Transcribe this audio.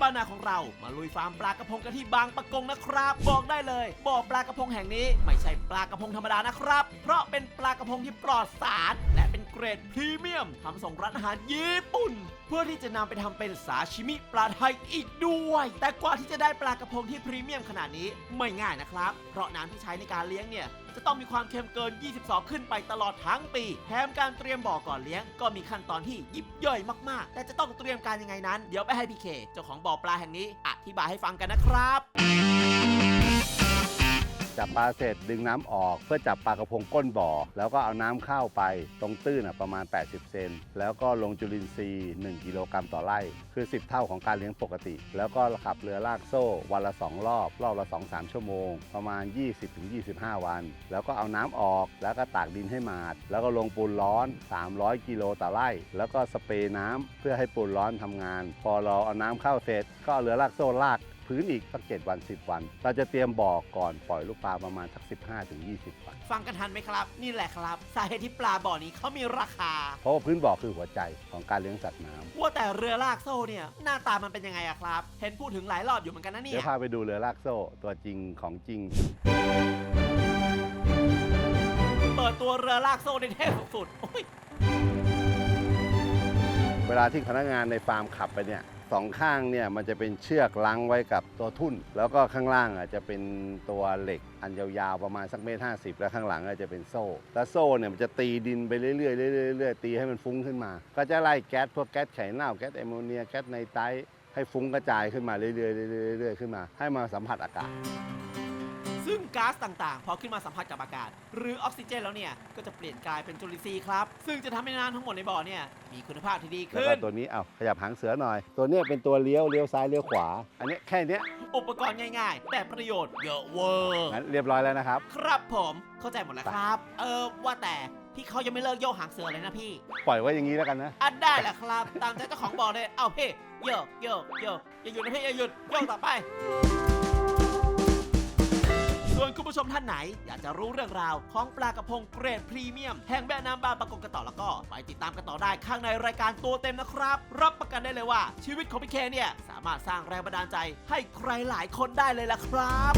บ้านนาของเรา มาลุยฟาร์มปลากระพงกันที่บางปะกงนะครับ บอกได้เลยบ่อปลากระพงแห่งนี้ ไม่ใช่ปลากระพงธรรมดานะครับ เพราะเป็นปลากระพงที่ปลอดสารและเป็น เกรดพรีเมียมทำส่งร้านอาหารญี่ปุ่น เพื่อที่จะนำไปทำเป็นสาชิมิปลาไทยอีกด้วย แต่กว่าที่จะได้ปลากระพงที่พรีเมียมขนาดนี้ไม่ง่ายนะครับ เพราะน้ำที่ใช้ในการเลี้ยงเนี่ยจะต้องมีความเค็มเกิน 22 ขึ้นไปตลอดทั้งปี แถมการเตรียมบ่อก่อนเลี้ยง ก็มีขั้นตอนที่ยิบย่อยมากๆ แต่จะต้องเตรียมการยังไงนั้น เดี๋ยวไปให้พี่เค เจ้าของบ่อปลาแห่งนี้อธิบายให้ฟังกันนะครับ จับปลาเสร็จดึงน้ำออกเพื่อจับปลากระพงก้นบ่อ แล้วก็เอาน้ำเข้าไปตรงตื้นน่ะประมาณ 80 เซนแล้วก็ลงจุลินทรีย์ 1 กิโลกรัมต่อไร่ คือ 10 เท่าของการเลี้ยงปกติ แล้วก็ขับเรือลากโซ่ วันละ 2 รอบ รอบละ 2-3 ชั่วโมง ประมาณ 20-25 วัน แล้วก็เอาน้ำออกแล้วก็ตากดินให้หมาด แล้วก็ลงปูนร้อน 300 กิโลต่อไร่ แล้วก็สเปรย์น้ำเพื่อให้ปูนร้อนทำงาน พอเราเอาน้ำเข้าเสร็จ ก็เอาเรือลากโซ่ลาก พื้นอีกสักเจ็ดวัน 10 วัน เราจะเตรียมบ่อก่อนปล่อยลูกปลาประมาณสัก 15-20 วัน ฟังกันทันไหมครับ นี่แหละครับสาเหตุที่ปลาบ่อนี้เขามีราคา เพราะว่าพื้นบ่อคือหัวใจของการเลี้ยงสัตว์น้ำว่าแต่เรือลากโซ่เนี่ย หน้าตามันเป็นยังไงอะครับ เห็นพูดถึงหลายรอบอยู่เหมือนกันนะเนี่เดี๋ยยวพาไปดูเรือลากโซ่ตัวจริงของจริง เปิดตัวเรือลากโซ่ได้เท่สุดๆโอ้ยเวลาที่พนักงานในฟาร์มขับไปเนี่ย สองข้างเนี่ยมันจะเป็นเชือกลังไว้กับตัวทุ่น แล้วก็ข้างล่างอะจะเป็นตัวเหล็กอันยาวๆประมาณสักเมตรห้าสิบแล้วข้างหลังอะจะเป็นโซ่ แล้วโซ่เนี่ยมันจะตีดินไปเรื่อยๆเรื่อยๆเรื่อยๆตีให้มันฟุ้งขึ้นมา ก็จะไล่แก๊สพวกแก๊สไข่เน่าแก๊สแอมโมเนียแก๊สไนไตรท์ให้ฟุ้งกระจายขึ้นมาเรื่อยๆเรื่อยๆเรื่อยๆขึ้นมา ให้มาสัมผัสอากาศ ซึ่งก๊าซต่างๆ พอขึ้นมาสัมผัสกับอากาศ หรือออกซิเจนแล้วเนี่ย ก็จะเปลี่ยนกลายเป็นจุลินทรีย์ครับ ซึ่งจะทำให้น้ำทั้งหมดในบ่อเนี่ยมีคุณภาพที่ดีแล้วขึ้ก็น ตัวนี้เอาขยับหางเสือหน่อย ตัวเนี้ยเป็นตัวเลี้ยวเลี้ยวซ้ายเลี้ยวขวา อันเนี้ยแค่เนี้ยอุปกรณ์ง่ายๆ แต่ประโยชน์เยอะเวอร์ งั้นเรียบร้อยแล้วนะครับ ครับผมเข้าใจหมดแล้วครับ เออว่าแต่พี่เขายังไม่เลิกโยกหางเสือเลยนะพี่ปล่อยไว้อย่างนี้แล้วกันนะ อันได้แหละครับ ตามใจเจ้าของบ่อเลย เอาพี่โยกโยกโยกอย่าหยุดนะพี่อย่าหยุดโยกต่อไปส่วน คุณผู้ชมท่านไหน อยากจะรู้เรื่องราวของปลากระพงเกรดพรีเมียม แห่งแม่น้ำบางปะกงกันต่อแล้วก็ ไปติดตามกันต่อได้ข้างในรายการตัวเต็มนะครับ รับประกันได้เลยว่า ชีวิตของพี่เคเนี่ยสามารถสร้างแรงบันดาลใจให้ใครหลายคนได้เลยล่ะครับ